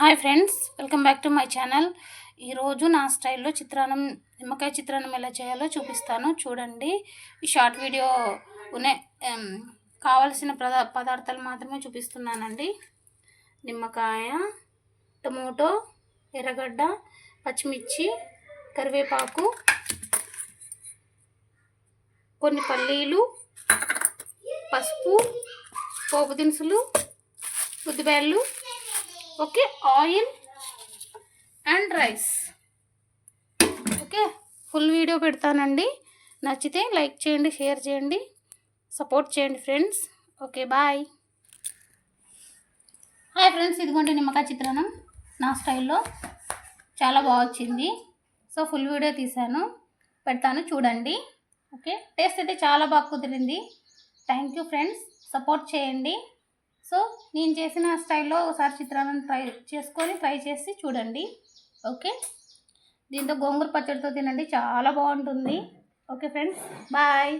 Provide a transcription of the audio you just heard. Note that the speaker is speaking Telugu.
Hi friends welcome back to my channel. ఈరోజు నా స్టైల్లో చిత్రాన్నం నిమ్మకాయ చిత్రాన్నం ఎలా చేయాలో చూపిస్తాను. చూడండి ఈ షార్ట్ వీడియో ఉనే కావలసిన పదా పదార్థాలు మాత్రమే చూపిస్తున్నానండి. నిమ్మకాయ టమోటో ఎర్రగడ్డ పచ్చిమిర్చి కరివేపాకు కొన్ని పల్లీలు పసుపు పోపు దినుసులు ఉద్దిబేళ్ళు okay oil and rice. Okay full video పెడతానండి. నచ్చితే లైక్ చేయండి షేర్ చేయండి సపోర్ట్ చేయండి friends. Okay bye. Hi friends ఇదిగోండి నిమ్మకాయ చిత్రాన్నం. నా స్టైల్లో చాలా బాగా వచ్చింది. సో ఫుల్ వీడియో తీశాను. పెడతాను చూడండి. ఓకే టేస్ట్ అయితే చాలా బాగా కుదిరింది. థ్యాంక్ యూ ఫ్రెండ్స్ సపోర్ట్ చేయండి. సో నేను చేసిన స్టైల్లో ఒకసారి చిత్రాలను ట్రై చేసుకొని ట్రై చేసి చూడండి. ఓకే? దీంతో గోంగూర పచ్చడితో తినండి. చాలా బాగుంటుంది. Okay friends bye.